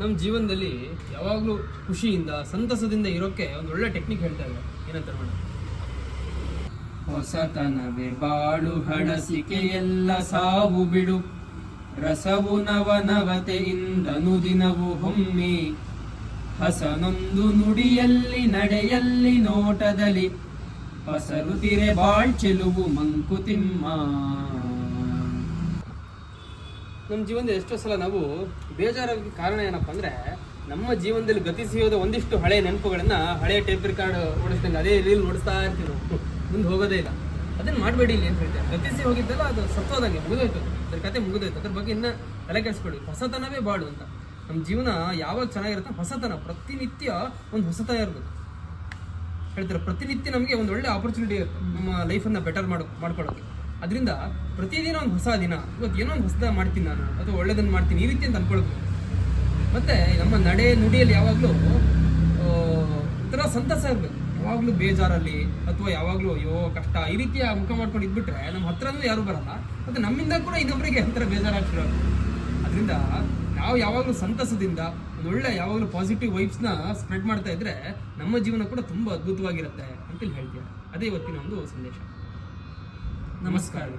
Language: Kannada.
ನಮ್ಮ ಜೀವನದಲ್ಲಿ ಯಾವಾಗಲೂ ಖುಷಿಯಿಂದ, ಸಂತಸದಿಂದ ಇರೋಕ್ಕೆ ಒಂದು ಒಳ್ಳೆ ಟೆಕ್ನಿಕ್ ಹೇಳ್ತಾ ಇದ್ದಾರೆ. ಏನಂತ ಹೊಸತನವೇ ಬಾಳು ಹಣಸಿಕೆಯೆಲ್ಲ ಎಲ್ಲ ಸಾವು ಬಿಡು. ರಸವು ನವನವತೆಯಿಂದನು ದಿನವು ಹೊಮ್ಮಿ. ಹಸನೊಂದು ನುಡಿಯಲ್ಲಿ, ನಡೆಯಲ್ಲಿ, ನೋಟದಲ್ಲಿ. ಹೊಸರುತಿರೆ ಬಾಳ್ ಚೆಲುವು ಮಂಕುತಿಮ್ಮ ನಮ್ಮ ಜೀವನದಲ್ಲಿ ಎಷ್ಟೋ ಸಲ ನಾವು ಬೇಜಾರಾಗಿ ಕಾರಣ ಏನಪ್ಪ ಅಂದರೆ ನಮ್ಮ ಜೀವನದಲ್ಲಿ ಗತಿಸಿ ಹೋದ ಒಂದಿಷ್ಟು ಹಳೆ ನೆನಪುಗಳನ್ನ ಹಳೆ ಟೇಪ್ ರಿಕಾರ್ಡ್ ಓಡಿಸ್ದಂಗೆ ಅದೇ ರೀಲ್ ನೋಡಿಸ್ತಾ ಇರ್ತೀವಿ ಮುಂದೆ ಹೋಗೋದೇ ಇಲ್ಲ. ಅದನ್ನ ಮಾಡಬೇಡಿ ಇಲ್ಲಿ ಅಂತ ಹೇಳ್ತಾರೆ. ಗತಿಸಿ ಹೋಗಿದ್ದಲ್ಲ ಅದು ಸತ್ತೋದಂಗೆ ಮುಗಿದೋಯ್ತು. ಅದ್ರ ಕತೆ ಮುಗಿದೋಯ್ತು. ಅದ್ರ ಬಗ್ಗೆ ಇನ್ನೂ ತಲೆ ಕೆಡಿಸ್ಬೇಡಿ. ಹೊಸತನವೇ ಬಾಳು ಅಂತ. ನಮ್ಮ ಜೀವನ ಯಾವಾಗ ಚೆನ್ನಾಗಿರುತ್ತೆ ಹೊಸತನ. ಪ್ರತಿನಿತ್ಯ ಒಂದು ಹೊಸತನ ಇರಬೇಕು. ಹೇಳ್ತಾರೆ, ಪ್ರತಿನಿತ್ಯ ನಮಗೆ ಒಂದು ಒಳ್ಳೆ ಆಪರ್ಚುನಿಟಿ ಇರುತ್ತೆ. ನಮ್ಮ ಲೈಫನ್ನು ಬೆಟರ್ ಮಾಡಿ ಮಾಡ್ಕೊಳ್ಳೋಕೆ. ಅದರಿಂದ ಪ್ರತಿದಿನ ಒಂದು ಹೊಸ ದಿನ, ಇವತ್ತು ಏನೋ ಒಂದು ಹೊಸದ ಮಾಡ್ತೀನಿ ನಾನು, ಅಥವಾ ಒಳ್ಳೇದನ್ನು ಮಾಡ್ತೀನಿ, ಈ ರೀತಿ ಅಂತ ಅಂದ್ಕೊಳ್ಬೇಕು ಮತ್ತು ನಮ್ಮ ನಡೆ ನುಡಿಯಲ್ಲಿ ಯಾವಾಗಲೂ ಒಂಥರ ಸಂತಸ ಇರಬೇಕು. ಯಾವಾಗಲೂ ಬೇಜಾರಲ್ಲಿ, ಅಥವಾ ಯಾವಾಗಲೂ ಅಯ್ಯೋ, ಕಷ್ಟ, ಈ ರೀತಿಯ ಮುಖ ಮಾಡ್ಕೊಂಡು ಇದ್ಬಿಟ್ರೆ ನಮ್ಮ ಹತ್ರನೂ ಯಾರೂ ಬರಲ್ಲ. ಮತ್ತು ನಮ್ಮಿಂದ ಕೂಡ ಇನ್ನೊಬ್ಬರಿಗೆ ಒಂಥರ ಬೇಜಾರಾಗ್ತಿರೋ ಅದರಿಂದ ನಾವು ಯಾವಾಗಲೂ ಸಂತಸದಿಂದ ಒಳ್ಳೆ ಯಾವಾಗಲೂ ಪಾಸಿಟಿವ್ ವೈಬ್ಸ್ನ ಸ್ಪ್ರೆಡ್ ಮಾಡ್ತಾ ಇದ್ರೆ ನಮ್ಮ ಜೀವನ ಕೂಡ ತುಂಬ ಅದ್ಭುತವಾಗಿರುತ್ತೆ ಅಂತೇಳಿ ಹೇಳ್ತೀರಾ ಅದೇ ಇವತ್ತಿನ ಒಂದು ಸಂದೇಶ. नमस्कार.